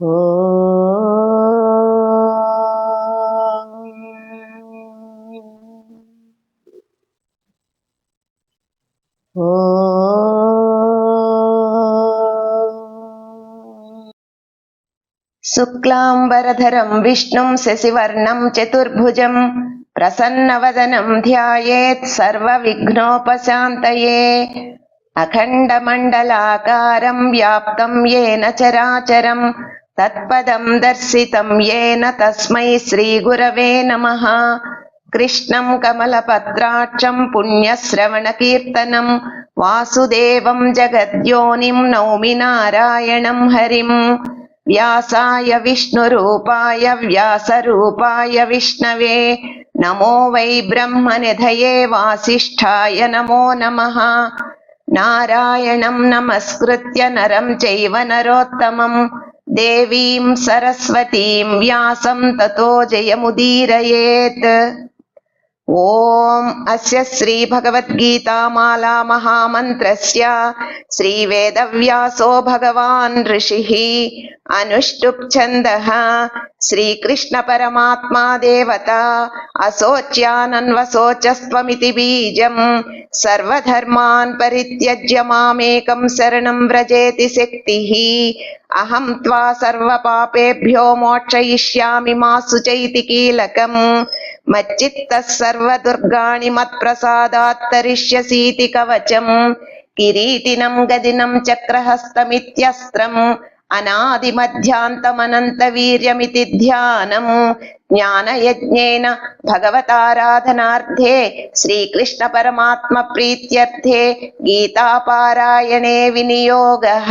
ఓ శుక్లాంబరధరం విష్ణుం శశివర్ణం చతుర్భుజం ప్రసన్నవదనం ధ్యాయేత్ సర్వవిఘ్నోపశాంతయే. అఖండమండలాకారం వ్యాప్తం ఏ చరాచరం తత్పదం దర్శితం ఏన తస్మై శ్రీగురవే నమ. కృష్ణం కమలపత్రాక్షం పుణ్యశ్రవణకీర్తనం వాసుదేవం జగద్యోనిం నౌమి నారాయణం హరిం. వ్యాసాయ విష్ణురూపాయ వ్యాసరూపాయ విష్ణవే. నమో వై బ్రహ్మనిధయే వాసిష్ఠాయ నమో నమః. నారాయణం నమస్కృత్య నరం చైవ నరోత్తమం. देवीं सरस्वतीं व्यासं ततो जयमुदीरयेत्। ओम अस्य श्री भगवत गीता माला महामंत्रस्य श्रीभगवद्गीतामाला महामन्त्रस्य श्रीवेदव्यासो भगवान् ऋषिः श्री कृष्ण परमात्मा देवता असोच्यानन्वसोचस्त्वमिति बीजं सर्वधर्मान् परित्यज्य मामेकं शरणं व्रजेति शक्तिः। అహం త్వా సర్వపాపేభ్యో మోక్షయిష్యామి మా శుచైతి కీలకం. మచ్చిత్తः సర్వదుర్గాణి మత్ప్రసాదాత్ తరిష్యసీతి కవచం. కిరీటినం గదినం చక్రహస్తమిత్యస్త్రం. అనాదిమధ్యాంతమనంత వీర్యమితి ధ్యానం. జ్ఞానయజ్ఞేన భగవతారాధనార్థే. శ్రీకృష్ణ పరమాత్మ ప్రీత్యర్థే. గీతాపారాయణే వినియోగ.